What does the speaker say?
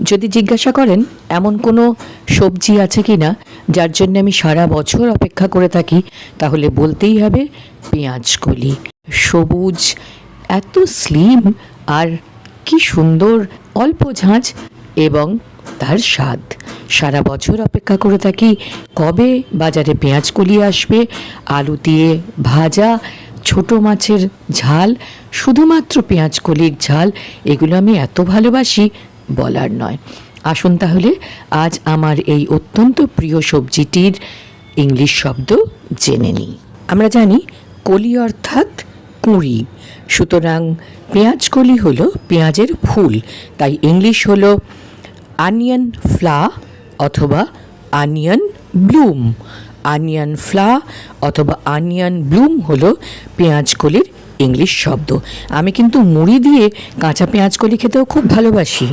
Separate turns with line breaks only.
যদি জিজ্ঞাসা করেন, এমন কোনো সবজি আছে কি না যার জন্য আমি সারা বছর অপেক্ষা করে থাকি, তাহলে বলতেই হবে পেঁয়াজ কলি। সবুজ, এত স্লিম আর কি সুন্দর, অল্প ঝাঁঝ এবং তার স্বাদ। সারা বছর অপেক্ষা করে থাকি কবে বাজারে পেঁয়াজ কলি আসবে, আলু দিয়ে ভাজা, ছোট মাছের ঝাল, শুধুমাত্র পেঁয়াজ কলির ঝাল, এগুলো আমি এত ভালোবাসি বলার নয়। আসুন তাহলে আজ আমার এই অত্যন্ত প্রিয় সবজিটির ইংলিশ শব্দ জেনে নিই। আমরা জানি কলি অর্থাৎ কুঁড়ি। সুতরাং পেঁয়াজ কলি হলো পেঁয়াজের ফুল, তাই ইংলিশ হলো আনিয়ন ফ্লা অথবা আনিয়ন ব্লুম। আনিয়ন ফ্লা অথবা আনিয়ন ব্লুম হলো পেঁয়াজ কলির ইংলিশ শব্দ। আমি কিন্তু মুড়ি দিয়ে কাঁচা পেঁয়াজ কলি খেতেও খুব ভালোবাসি।